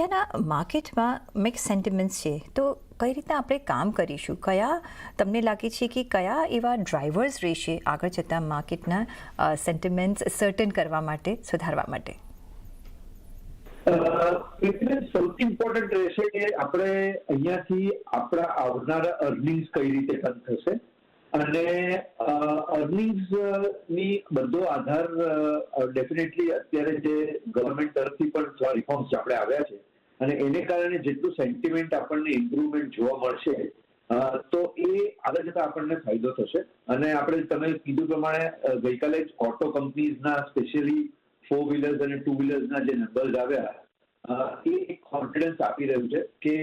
અત્યારના માર્કેટમાં mix sentiments છે. તો કઈ રીતના આપણે કામ કરીશું? કયા તમને લાગે છે કે કયા એવા ડ્રાઈવર્સ રહેશે આગળ જતાં માર્કેટના સેન્ટિમેન્ટ્સ સર્ટન કરવા માટે, સુધારવા માટે? સૌથી ઇમ્પોર્ટન્ટ રહેશે કે આપણે અહીંયાથી આપણા આવનારા અર્નિંગ્સ કઈ રીતે ટર્ન થશે અને અર્નિંગ્સ બધો આધાર ડેફિનેટલી અત્યારે જે ગવર્મેન્ટ તરફથી પણ રિફોર્મ્સ આપણે આવ્યા છે અને એને કારણે જેટલું સેન્ટિમેન્ટ આપણને ઇમ્પ્રુવમેન્ટ જોવા મળશે તો એ આગળ જતા આપણને ફાયદો થશે. અને આપણે તમે કીધું પ્રમાણે ગઈકાલે જ ઓટો કંપનીઝના સ્પેશિયલી ફોર વ્હીલર્સ અને ટુ વ્હીલર્સના જે નંબર્સ આવ્યા એ એક કોન્ફિડન્સ આપી રહ્યું છે કે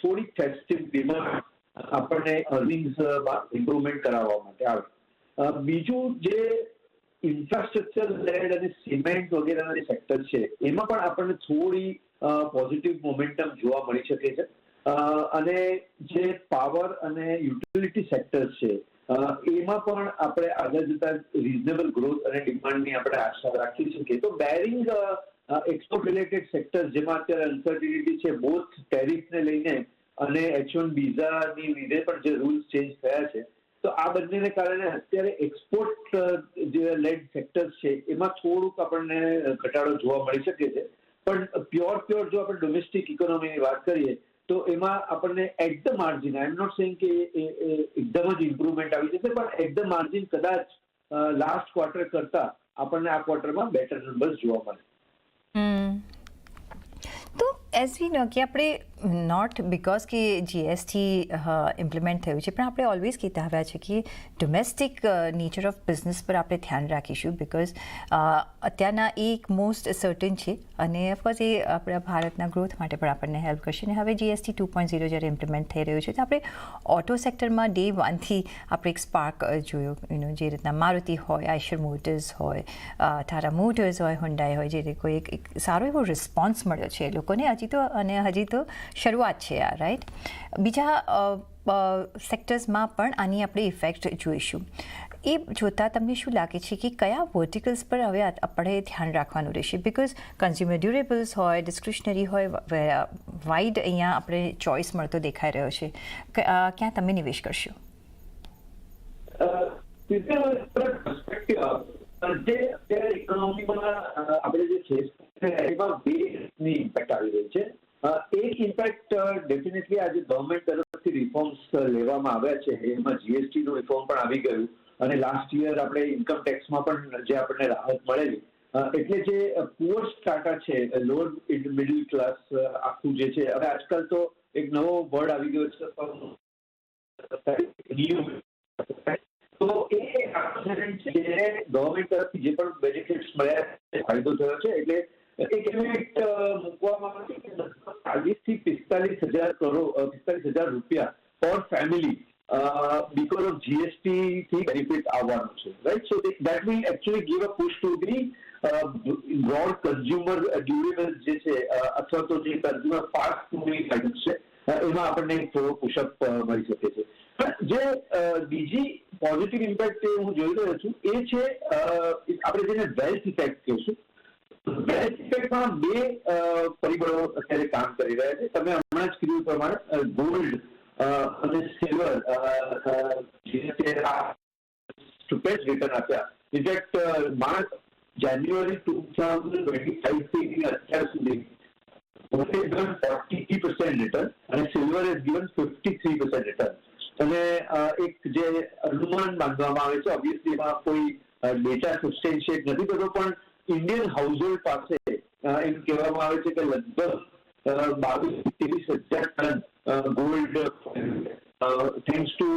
થોડીક ફેસ્ટિવ ડિમાન્ડ આપણને અર્નિંગ્સમાં ઇમ્પ્રુવમેન્ટ કરાવવા માટે આવે. બીજું જે ઇન્ફ્રાસ્ટ્રક્ચર લેડ અને સિમેન્ટ વગેરેના જે સેક્ટર છે, એમાં પણ આપણને થોડી પોઝિટિવ મોમેન્ટમ જોવા મળી શકે છે. અને જે પાવર અને યુટિલિટી સેક્ટર્સ છે એમાં પણ આપણે આગળ જતા રિઝનેબલ ગ્રોથ અને ડિમાન્ડની આપણે આશા રાખી શકીએ. તો બેરિંગ એક્સપોર્ટ રિલેટેડ સેક્ટર જેમાં અત્યારે અનસર્ટિનિટી છે બોથ ટેરિફને લઈને અને એચ વન વિઝાની લીધે પણ જે રૂલ્સ ચેન્જ થયા છે, તો આ બંનેને કારણે અત્યારે એક્સપોર્ટ જે લેડ સેક્ટર્સ છે, એમાં થોડુંક આપણને ઘટાડો જોવા મળી શકે છે. પણ પ્યોર પ્યોર જો આપણે ડોમેસ્ટિક ઇકોનોમીની વાત કરીએ, તો એમાં આપણને at the margin I am not saying કે એકદમ જ ઇમ્પ્રુવમેન્ટ આવી જશે, પણ એટ ધ માર્જિન કદાચ લાસ્ટ ક્વાર્ટર કરતા આપણને આ ક્વાર્ટરમાં બેટર નંબર્સ જોવા મળે. એઝ વી નો કે આપણે નોટ બિકોઝ કે જીએસટી ઇમ્પ્લિમેન્ટ થયું છે, પણ આપણે ઓલવેઝ કહેતા આવ્યા છે કે ડોમેસ્ટિક નેચર ઓફ બિઝનેસ પર આપણે ધ્યાન રાખીશું બિકોઝ અત્યારના એક મોસ્ટ સર્ટન છે અને ઓફકોર્સ એ આપણા ભારતના ગ્રોથ માટે પણ આપણને હેલ્પ કરશે અને હવે જીએસટી ટુ પોઈન્ટ ઝીરો જ્યારે ઇમ્પ્લિમેન્ટ થઈ રહ્યું છે તો આપણે ઓટો સેક્ટરમાં ડે વનથી આપણે એક સ્પાર્ક જોયો યુનો જે રીતના મારુતિ હોય આઈશર મોટર્સ હોય ટાટા મોટર્સ હોય હુન્ડાઈ હોય, જે કોઈ એક સારો એવો રિસ્પોન્સ મળ્યો છે લોકોને. હજી તો અને હજી તો શરૂઆત છે આ રાઈટ બીજા સેક્ટર્સમાં પણ આની આપણે ઇફેક્ટ જોઈશું. એ જોતાં તમને શું લાગે છે કે કયા વર્ટિકલ્સ પર હવે આપણે ધ્યાન રાખવાનું રહેશે? બિકોઝ કન્ઝ્યુમર ડ્યુરેબલ્સ હોય ડિસ્ક્રિશનરી હોય વાઇડ અહીંયા આપણે ચોઇસ મળતો દેખાઈ રહ્યો છે. ક્યાં તમે નિવેશ કરશો? જે ઇકોનોમીમાં આપણે જે છે, એમાં ઇમ્પેક્ટ ડેફિનેટલી આજે ગવર્મેન્ટ તરફથી રિફોર્મ્સ લેવામાં આવ્યા છે. એમાં જીએસટી નું રિફોર્મ પણ આવી ગયું. અને લાસ્ટ યર આપણે ઇન્કમ ટેક્સમાં પણ જે આપણને રાહત મળેલી. એટલે જે પુઅર સ્ટાટા છે લોઅર મિડલ ક્લાસ આખું જે છે, હવે આજકાલ તો એક નવો વર્ડ આવી ગયો છે તો એ accident છે જે ગવર્મેન્ટ તરફથી જે પણ બેનિફિટ્સ મળ્યા ફાયદો થયો છે. એટલે એક એલિમેન્ટ મૂકવામાં આવે છે ચાલીસથી પિસ્તાલીસ હજાર કરોડ પિસ્તાલીસ હજાર રૂપિયા પર ફેમિલી બીકોઝ ઓફ જીએસટી થી બેનિફિટ આવવાનું છે. Right so that will actually give a push to the broad consumer durable જે છે અથવા તો જે કન્ઝ્યુમર ફાસ્ટ મૂવિંગ આઇટમ્સ છે એમાં આપણને થોડો પુશઅપ મળી શકે છે. પણ જે અ, બીજી પોઝિટિવ ઇમ્પેક્ટ હું જોઈ રહ્યો છું એ છે અ, આપણે જેને વેલ્થ ઇફેક્ટ કહીશું વેલ્થ ઇફેક્ટમાં બે અ, પરિબળો અત્યારે કામ કરી રહ્યા છે. તમે હમણાં જ કીધું પ્રમાણે ગોલ્ડ અને સિલ્વર જે છે આ સ્ટુપેડ રિટર્ન આપ્યા. In fact March January two thousand twenty ફાઈવથી અત્યાર સુધી gold has given 43% return અને silver has given 53% return. અને એક જે અનુમાન બાંધવામાં આવે છે ઓબ્વિયસલી એમાં કોઈ ડેટા સબસ્ટેન્શિએટ નથી થતો, પણ ઇન્ડિયન હાઉસહોલ્ડ પાસે એમ કહેવામાં આવે છે કે લગભગ બાવીસ ત્રેવીસ હજાર ton gold thanks to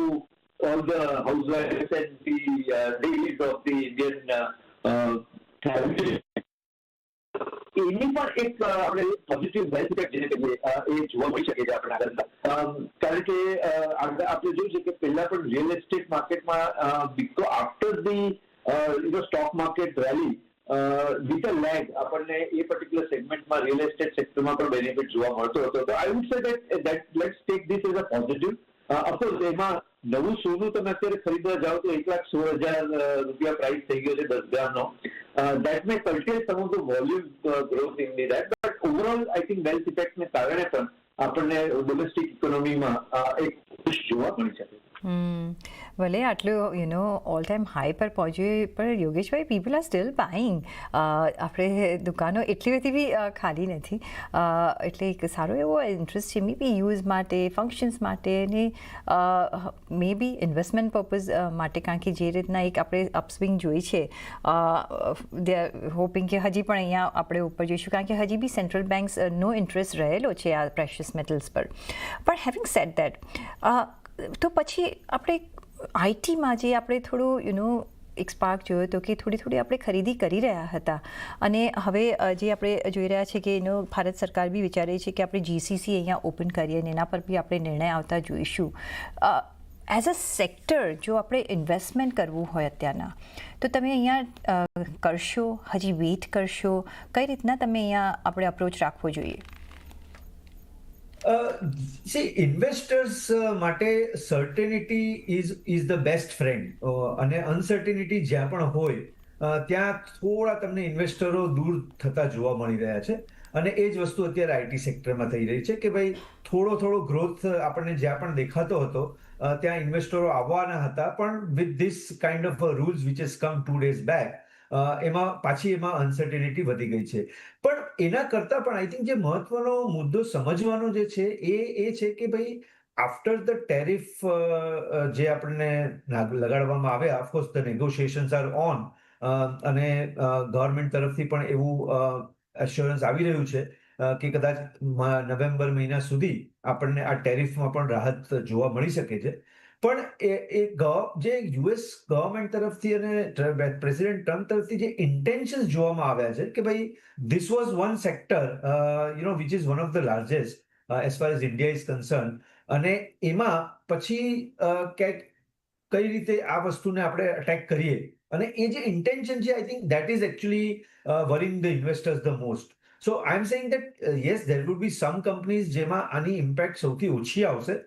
all the house and daily the Indian અ, આપણે પોઝિટિવ વેલ્થ જેને કહીએ એ જોવા મળી શકે છે આપણે આગળ કારણ કે આપણે જોયું છે કે પહેલા પણ રિયલ એસ્ટેટ માર્કેટમાં because after the stock market rally with a lag આપણને એ પર્ટિક્યુલર સેગમેન્ટમાં રિયલ એસ્ટેટ સેક્ટરમાં પણ બેનિફિટ જોવા મળતો હતો. તો I would say that let's take this as a positive of course એમાં નવું સોનું તમે અત્યારે ખરીદવા જાઓ તો એક લાખ સોળ હજાર રૂપિયા પ્રાઇસ થઈ ગયો છે દસ ગ્રામનો. That may curtailed some of the volume growth in the that but overall I think wealth ઇફેક્ટને કારણે પણ આપણને ડોમેસ્ટિક ઇકોનોમીમાં એક ખુશ જોવા મળી શકે હમ ભલે આટલું you know all time high પર પહોંચ્યું પણ Yogeshbhai people are still buying આપણે દુકાનો એટલી બધી બી ખાલી નથી એટલે એક સારો એવો ઇન્ટરેસ્ટ છે મે બી યુઝ માટે ફંક્શન્સ માટે ને મે બી ઇન્વેસ્ટમેન્ટ પર્પઝ માટે કારણ કે જે રીતના એક આપણે અપસ્વિંગ જોઈ છે દે હોપિંગ કે હજી પણ અહીંયા આપણે ઉપર જોઈશું કારણ કે હજી બી સેન્ટ્રલ બેંક્સ નો ઇન્ટરેસ્ટ રહેલો છે આ પ્રેશિયસ મેટલ્સ પર પણ હેવિંગ સેટ દેટ તો પછી આપણે આઈટીમાં જે આપણે થોડું યુ નો એક સ્પાર્ક જોયો હતો કે થોડી થોડી આપણે ખરીદી કરી રહ્યા હતા. અને હવે જે આપણે જોઈ રહ્યા છે કે એનો ભારત સરકાર બી વિચારે છે કે આપણે જીસીસી અહીંયા ઓપન કરીએ અને એના પર બી આપણે નિર્ણય આવતા જોઈશું. એઝ અ સેક્ટર જો આપણે ઇન્વેસ્ટમેન્ટ કરવું હોય અત્યારના, તો તમે અહીંયા કરશો? હજી વેઇટ કરશો? કઈ રીતના તમે અહીંયા આપણે અપ્રોચ રાખવો જોઈએ? સી ઇન્વેસ્ટર્સ માટે certainty is is the best friend અને અનસર્ટેનિટી જ્યાં પણ હોય ત્યાં થોડા તમને ઇન્વેસ્ટરો દૂર થતા જોવા મળી રહ્યા છે. અને એ જ વસ્તુ અત્યારે આઈટી સેક્ટરમાં થઈ રહી છે કે ભાઈ, થોડો થોડો ગ્રોથ આપણને જ્યાં પણ દેખાતો હતો ત્યાં ઇન્વેસ્ટરો આવવાના હતા, પણ with this kind of rules which is come to days back એમાં પાછી એમાં અનસર્ટેનિટી વધી ગઈ છે. પણ એના કરતાં પણ આઈ થિંક જે મહત્વનો મુદ્દો સમજવાનો જે છે એ એ છે કે ભાઈ આફ્ટર ધ ટેરિફ જે આપણને લાગ- લગાડવામાં આવે of course the negotiations are on અને ગવર્મેન્ટ તરફથી પણ એવું એશ્યોરન્સ આવી રહ્યું છે કે કદાચ નવેમ્બર મહિના સુધી આપણને આ ટેરિફમાં પણ રાહત જોવા મળી શકે છે. પણ એ એ જે યુએસ ગવર્મેન્ટ તરફથી અને પ્રેસિડેન્ટ ટ્રમ્પ તરફથી જે ઇન્ટેન્શન્સ જોવામાં આવ્યા છે કે ભાઈ this was one sector you know which is one of the largest as far as India is concern અને એમાં પછી ક્યાંક કઈ રીતે આ વસ્તુને આપણે અટેક કરીએ? અને એ જે ઇન્ટેન્શન છે I think that is actually worrying the investors the most so I am saying that yes there would be some companies જેમાં આની ઇમ્પેક્ટ સૌથી ઓછી આવશે.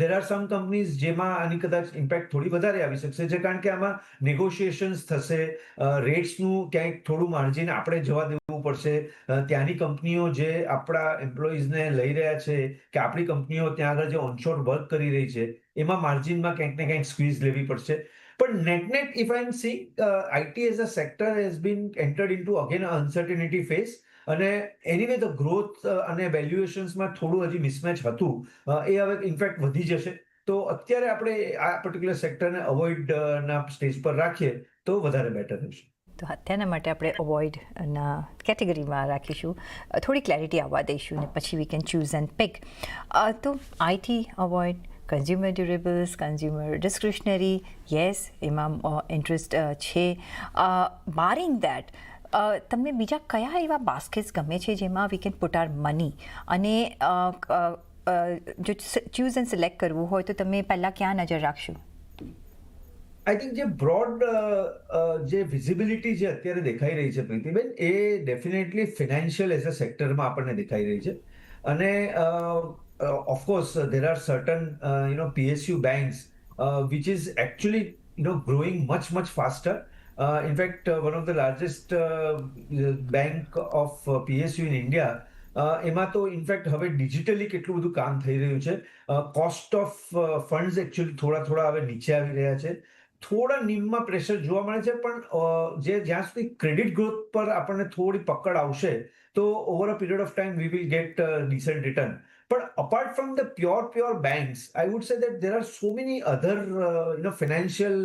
દેર આર સમ કંપનીઝ જેમાં આની કદાચ ઇમ્પેક્ટ થોડી વધારે આવી શકશે છે કારણ કે આમાં નેગોશિએશન્સ થશે રેટ્સનું ક્યાંક થોડું માર્જિન આપણે જવા દેવું પડશે. ત્યાંની કંપનીઓ જે આપણા એમ્પ્લોઈઝને લઈ રહ્યા છે કે આપણી કંપનીઓ ત્યાં આગળ જે ઓનશોર વર્ક કરી રહી છે, એમાં માર્જિનમાં ક્યાંક ને ક્યાંક સ્ક્વીઝ લેવી પડશે. પણ net net if I am see IT as a sector has been entered into again uncertainty phase અને એનીવે ધ ગ્રોથ અને વેલ્યુએશન્સમાં થોડું હજી મિસમેચ હતું. એ હવે ઇનફેક્ટ વધી જશે. તો અત્યારે આપણે આ પર્ટિક્યુલર સેક્ટરને અવોઇડ ના સ્ટેજ પર રાખીએ તો વધારે બેટર રહેશે. તો અત્યારના માટે આપણે અવોઇડ ના કેટેગરીમાં રાખીશું. થોડી ક્લેરિટી આવવા દઈશું ને પછી we can choose and pick તો IT avoid consumer durables consumer discretionary yes એમાં ઇન્ટરેસ્ટ છે. બારિંગ દેટ તમને બીજા કયા એવા બાસ્કેટ્સ ગમે છે જેમાં we can put our money અને જો ચૂઝ એન્ડ સિલેક્ટ કરવું હોય તો તમે પહેલાં ક્યાં નજર રાખશો? આઈ થિંક જે બ્રોડ જે વિઝિબિલિટી જે અત્યારે દેખાઈ રહી છે પ્રીતિબેન, એ ડેફિનેટલી ફિનાન્શિયલ એઝ અ સેક્ટરમાં આપણને દેખાઈ રહી છે. અને of course there are certain you know PSU banks which is actually you know growing much much faster in fact one of the largest bank of PSU in India એમાં તો in fact હવે digitally કેટલું બધું કામ થઈ રહ્યું છે. Cost of funds actually થોડા થોડા હવે નીચે આવી રહ્યા છે. થોડા નિમમાં પ્રેશર જોવા મળે છે, પણ જે જ્યાં સુધી ક્રેડિટ ગ્રોથ પર આપણને થોડી પકડ આવશે, તો over a period of time we will get decent return પણ apart from the pure pure banks I would say that there are so many other you know financial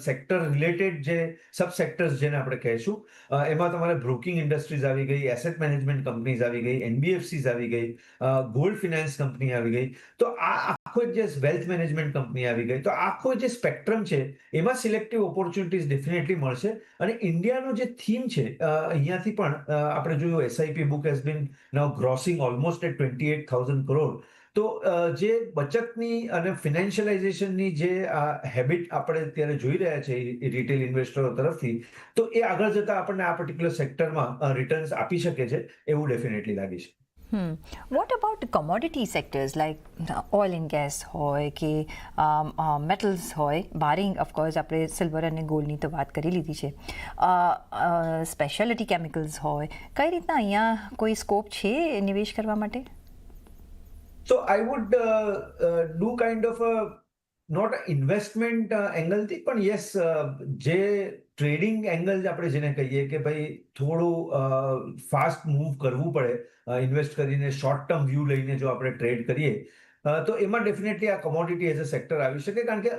sector related જે sub sectors જેને આપણે કહીશું એમાં તમારે broking industries આવી ગઈ asset management companies આવી ગઈ એનબીએફસીઝ આવી ગઈ ગોલ્ડ ફિનાન્સ કંપની આવી ગઈ તો આ આખો જે વેલ્થ મેનેજમેન્ટ કંપની આવી ગઈ, તો આખો જે સ્પેક્ટ્રમ છે, એમાં સિલેક્ટિવ ઓપોર્ચ્યુનિટીઝ ડેફિનેટલી મળશે. અને ઇન્ડિયાનો જે થીમ છે અહીંયાથી પણ આપણે જોયું SIP book has been now grossing almost at twenty eight thousand crore તો જે બચતની અને ફિનાન્શિયલાઇઝેશનની જે આ હેબિટ આપણે અત્યારે જોઈ રહ્યા છે રિટેલ ઇન્વેસ્ટરો તરફથી, તો એ આગળ જતા આપણને આ પર્ટિક્યુલર સેક્ટરમાં રિટર્ન્સ આપી શકે છે, એવું ડેફિનેટલી લાગે છે. હમ what about commodity sectors like oil and gas હોય કે મેટલ્સ હોય બારિંગ ઓફકોર્સ આપણે સિલ્વર અને ગોલ્ડની તો વાત કરી લીધી છે સ્પેશિયાલિટી કેમિકલ્સ હોય કઈ રીતના અહીંયા કોઈ સ્કોપ છે નિવેશ કરવા માટે so I would do kind of not investment એંગલથી પણ યસ જે ટ્રેડિંગ એંગલ આપણે જેને કહીએ કે ભાઈ થોડું ફાસ્ટ મૂવ કરવું પડે ઇન્વેસ્ટ કરીને શોર્ટ ટર્મ વ્યૂ લઈને જો આપણે ટ્રેડ કરીએ તો એમાં ડેફિનેટલી આ કોમોડિટી એઝ અ સેક્ટર આવી શકે. કારણ કે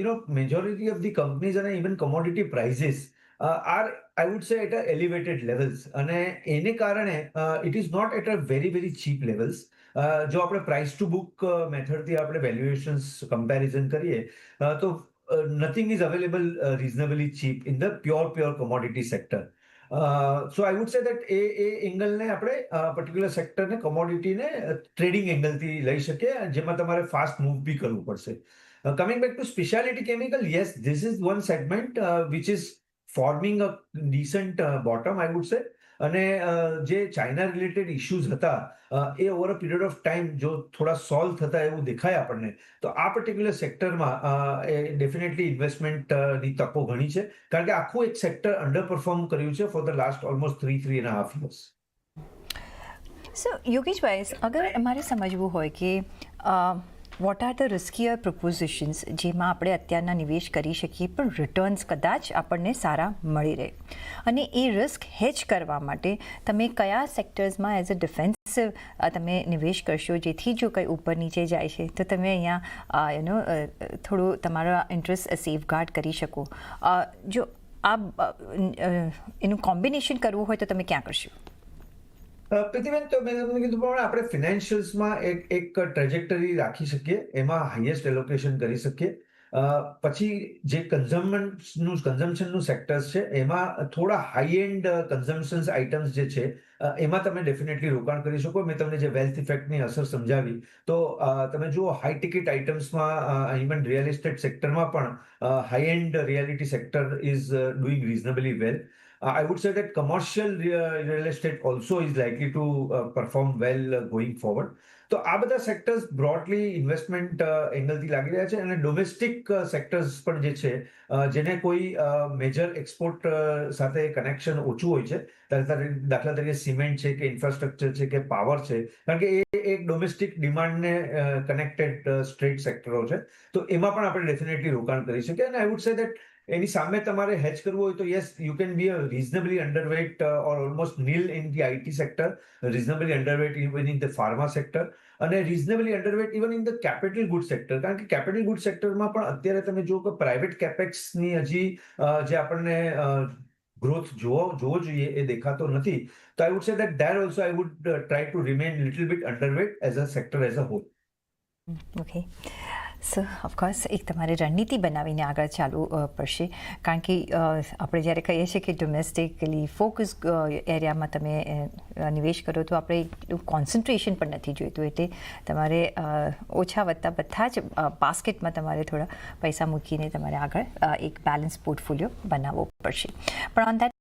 you know majority of the companies અને even commodity prices are I would say at a elevated levels અને એને કારણે it is not at a very very cheap levels જો આપણે પ્રાઇસ ટુ બુક મેથડથી આપણે વેલ્યુએશન્સ કમ્પેરિઝન કરીએ તો nothing is available reasonably cheap in the pure pure commodity sector so I would say that એ એ એંગલને આપણે પર્ટિક્યુલર સેક્ટરને કોમોડિટીને ટ્રેડિંગ એંગલથી લઈ શકીએ જેમાં તમારે ફાસ્ટ મૂવ બી કરવું પડશે coming back to speciality chemical yes this is one segment which is forming a decent bottom I would say અને જે ચાઇના રિલેટેડ ઇશ્યુઝ હતા એ over a period of time જો થોડા સોલ્વ થતા એવું દેખાય આપણને તો આ પર્ટિક્યુલર સેક્ટરમાં એ ડેફિનેટલી ઇન્વેસ્ટમેન્ટની તકો ઘણી છે. કારણ કે આખું એક સેક્ટર અંડર પરફોર્મ કર્યું છે for the last almost three three and half years so યોગેશભાઈ અગર અમારે સમજવું હોય કે what are the riskier propositions જેમાં આપણે અત્યારના નિવેશ કરી શકીએ, પણ રિટર્ન્સ કદાચ આપણને સારા મળી રહે? અને એ રિસ્ક હેજ કરવા માટે તમે કયા સેક્ટર્સમાં એઝ અ ડિફેન્સિવ તમે નિવેશ કરશો? જેથી જો કંઈ ઉપર નીચે જાય છે, તો તમે અહીંયા યુનો થોડું તમારો ઇન્ટરેસ્ટ સેફગાર્ડ કરી શકો. જો આ એનું કોમ્બિનેશન કરવું હોય તો તમે ક્યાં કરશો? પ્રતિબેન તો મેં તમને કીધું પ્રમાણે આપણે ફિનાન્શિયલ્સમાં એક એક ટ્રેજેક્ટરી રાખી શકીએ, એમાં હાઈએસ્ટ એલોકેશન કરી શકીએ. પછી જે કન્ઝમ્પશનનું કન્ઝમ્પશનનું સેક્ટર્સ છે, એમાં થોડા હાઈ એન્ડ કન્ઝમ્પશન્સ આઇટમ્સ જે છે એમાં તમે ડેફિનેટલી રોકાણ કરી શકો. મેં તમને જે વેલ્થ ઇફેક્ટની અસર સમજાવી, તો તમે જુઓ હાઈ ટિકિટ આઇટમ્સમાં ઇવન રિયલ એસ્ટેટ સેક્ટરમાં પણ high end reality sector is doing reasonably well I would say that commercial rea- real estate also is likely to uh, perform well uh, going forward. તો આ બધા sectors broadly investment એંગલથી લાગી રહ્યા છે અને domestic sectors પણ જે છે જેને કોઈ મેજર એક્સપોર્ટ સાથે કનેક્શન ઓછું હોય છે દાખલા તરીકે સિમેન્ટ છે કે ઇન્ફ્રાસ્ટ્રક્ચર છે કે પાવર છે કારણ કે એ એક ડોમેસ્ટિક ડિમાન્ડને કનેક્ટેડ સ્ટ્રેટ સેક્ટરો છે તો એમાં પણ આપણે ડેફિનેટલી રોકાણ કરી શકીએ અને આઈ વુડ સે દેટ એની સામે તમારે હેચ કરવું હોય તો yes you can be a reasonably underweight or almost nil in the IT sector reasonably underweight even in the pharma sector અને reasonably underweight even in the capital good sector કારણ કે capital good સેક્ટરમાં પણ અત્યારે તમે જુઓ કે private કેપેક્સની હજી જે આપણને ગ્રોથ જોવો જોવો જોઈએ એ દેખાતો નથી. તો I would say that there also I would try to remain little bit underweight as a sector as a whole okay so of course એક તમારે રણનીતિ બનાવીને આગળ ચાલવું પડશે. કારણ કે આપણે જ્યારે કહીએ છીએ કે ડોમેસ્ટિકલી ફોકસ એરિયામાં તમે નિવેશ કરો, તો આપણે કોન્સન્ટ્રેશન પણ નથી જોઈતું. એટલે તમારે ઓછા વધતા બધા જ બાસ્કેટમાં તમારે થોડા પૈસા મૂકીને તમારે આગળ એક બેલેન્સ પોર્ટફોલિયો બનાવવો પડશે. પણ ઓન દેટ